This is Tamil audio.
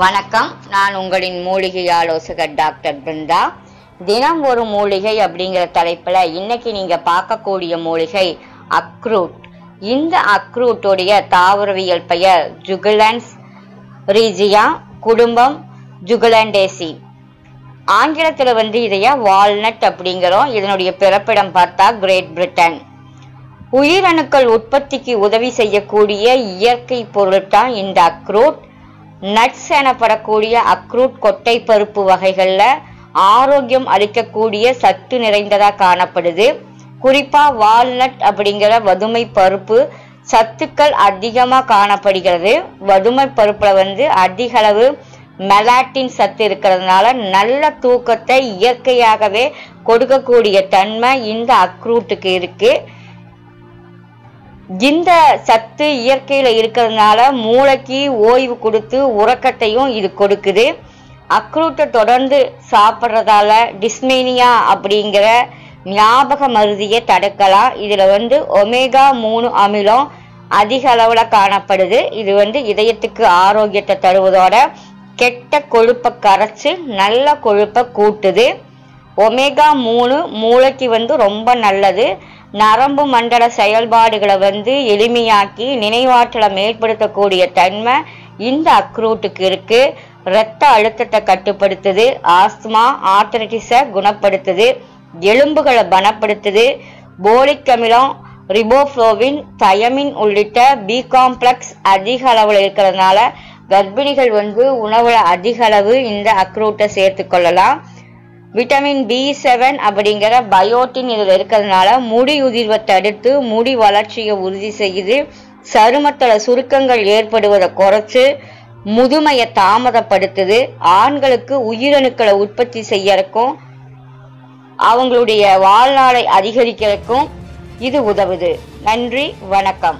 வணக்கம். நான் உங்களின் மூலிகை ஆலோசகர் டாக்டர் பிருந்தா. தினம் ஒரு மூலிகை அப்படிங்கிற தலைப்புல இன்னைக்கு நீங்க பார்க்கக்கூடிய மூலிகை அக்ரூட். இந்த அக்ரூட்டுடைய தாவரவியல் பெயர் ஜுகுலன்ஸ் ரீஜியா குடும்பம் ஜுகுலண்டேசி. ஆங்கிலத்துல வந்து இதைய வால்நட் அப்படிங்கிறோம். இதனுடைய பிறப்பிடம் பார்த்தா கிரேட் பிரிட்டன். உயிரணுக்கள் உற்பத்திக்கு உதவி செய்யக்கூடிய இயற்கை பொருள் தான் இந்த அக்ரூட். நட்ஸ் எனப்படக்கூடிய அக்ரூட் கொட்டை பருப்பு வகைகள்ல ஆரோக்கியம் அளிக்கக்கூடிய சத்து நிறைந்ததா காணப்படுது. குறிப்பா வால்நட் அப்படிங்கிற வதுமை பருப்பு சத்துக்கள் அதிகமா காணப்படுகிறது. வதுமை பருப்புல வந்து அதிக அளவு மெலாட்டின் சத்து இருக்கிறதுனால நல்ல தூக்கத்தை இயற்கையாகவே கொடுக்கக்கூடிய தன்மை இந்த அக்ரூட்டுக்கு இருக்கு. இந்த சத்து இயற்கையில இருக்கிறதுனால மூளைக்கு ஓய்வு கொடுத்து உறக்கத்தையும் இது கொடுக்குது. அக்ரூட்டை தொடர்ந்து சாப்பிட்றதால டிஸ்மேனியா அப்படிங்கிற ஞாபக மருதியை தடுக்கலாம். இதுல வந்து ஒமேகா மூணு அமிலம் அதிக அளவுல காணப்படுது. இது வந்து இதயத்துக்கு ஆரோக்கியத்தை தருவதோட கெட்ட கொழுப்பை கரைச்சு நல்ல கொழுப்பை கூட்டுது. ஒமேகா மூணு மூளைக்கு வந்து ரொம்ப நல்லது. நரம்பு மண்டல செயல்பாடுகளை வந்து எளிமையாக்கி நினைவாற்றலை மேம்படுத்தக்கூடிய தன்மை இந்த அக்ரூட்டுக்கு இருக்கு. இரத்த அழுத்தத்தை கட்டுப்படுத்துது ஆஸ்துமா ஆர்த்தரைட்டிஸை குணப்படுத்துது எலும்புகளை பலப்படுத்துது போலிக் அமிலம் ரிபோஃப்ளோவின் தயமின் உள்ளிட்ட பி காம்ப்ளெக்ஸ் அதிக அளவில் இருக்கிறதுனால கர்ப்பிணிகள் வந்து உணவுல அதிக அளவு இந்த அக்ரூட்டை சேர்த்து கொள்ளலாம். விட்டமின் பி செவன் அப்படிங்கிற பயோட்டின் இதில் இருக்கிறதுனால முடி உதிர்வை தடுத்து முடி வளர்ச்சியை உறுதி செய்யுது. சருமத்தில் சுருக்கங்கள் ஏற்படுவதை குறைச்சு முதுமையை தாமதப்படுத்துது. ஆண்களுக்கு உயிரணுக்களை உற்பத்தி செய்யறக்கும் அவங்களுடைய வாழ்நாளை அதிகரிக்கிறதுக்கும் இது உதவுது. நன்றி வணக்கம்.